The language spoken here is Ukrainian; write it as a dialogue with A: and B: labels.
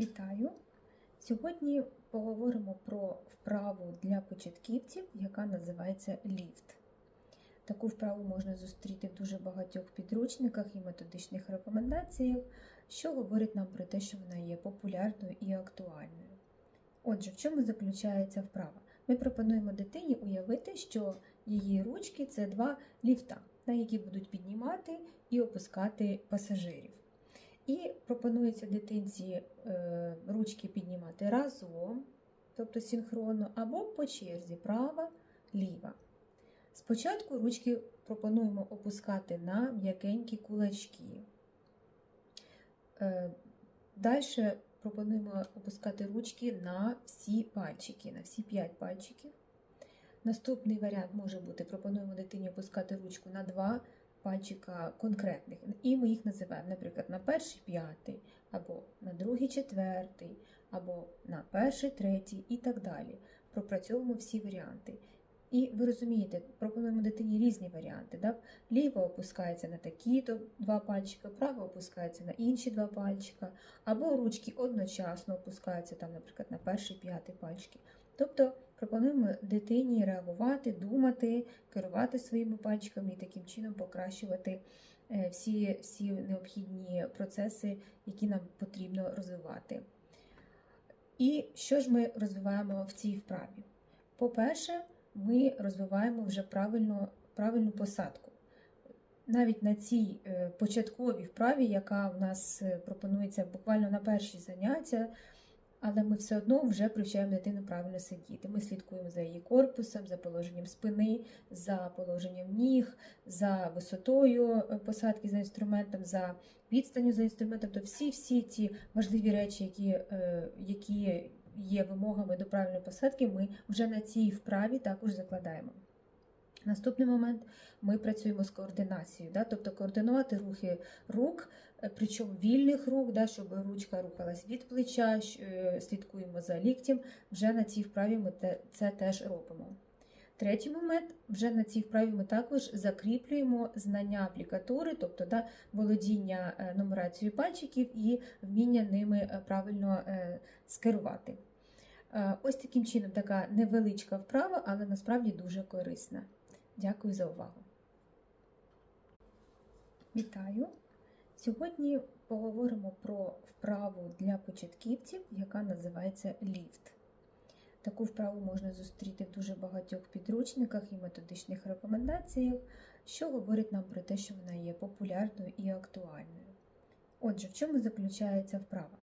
A: Вітаю! Сьогодні поговоримо про вправу для початківців, яка називається ліфт. Таку вправу можна зустріти в дуже багатьох підручниках і методичних рекомендаціях, що говорить нам про те, що вона є популярною і актуальною. Отже, в чому заключається вправа? Ми пропонуємо дитині уявити, що її ручки це два ліфта, на які будуть піднімати і опускати пасажирів. І пропонується дитинці е, ручки піднімати разом, тобто синхронно, або по черзі права, ліва. Спочатку ручки пропонуємо опускати на м'якенькі кулачки. Е, Далі пропонуємо опускати ручки на всі пальчики, на всі 5 пальчиків. Наступний варіант може бути: пропонуємо дитині опускати ручку на 2 пальчика конкретних. І ми їх називаємо, наприклад, на перший п'ятий, або на другий четвертий, або на перший третій і так далі. Пропрацьовуємо всі варіанти. І ви розумієте, пропонуємо дитині різні варіанти. Да? Ліво опускається на такі то два пальчика, право опускається на інші два пальчика, або ручки одночасно опускаються, там, наприклад, на перший п'ятий пальчики. Тобто пропонуємо дитині реагувати, думати, керувати своїми пальчиками і таким чином покращувати е, всі, всі необхідні процеси, які нам потрібно розвивати. І що ж ми розвиваємо в цій вправі? По-перше, ми розвиваємо вже правильну, правильну посадку. Навіть на цій е, початковій вправі, яка в нас е, пропонується буквально на перші заняття, але ми все одно вже привчаємо дитину правильно сидіти. Ми слідкуємо за її корпусом, за положенням спини, за положенням ніг, за висотою е, посадки за інструментом, за відстанню за інструментом. Тобто всі-всі ці важливі речі, які, е, які є вимогами до правильної посадки, ми вже на цій вправі також закладаємо. Наступний момент ми працюємо з координацією, да? тобто координувати рухи рук, е, причому вільних рук, да? щоб ручка рухалась від плеча, е, слідкуємо за ліктем. Вже на цій вправі ми це теж робимо. Третій момент вже на цій вправі ми також закріплюємо знання аплікатури, тобто да, володіння е, нумерацією пальчиків і вміння ними правильно скерувати. Ось таким чином така невеличка вправа, але насправді дуже корисна. Дякую за увагу. Вітаю! Сьогодні поговоримо про вправу для початківців, яка називається ліфт. Таку вправу можна зустріти в дуже багатьох підручниках і методичних рекомендаціях, що говорить нам про те, що вона є популярною і актуальною. Отже, в чому заключається вправа?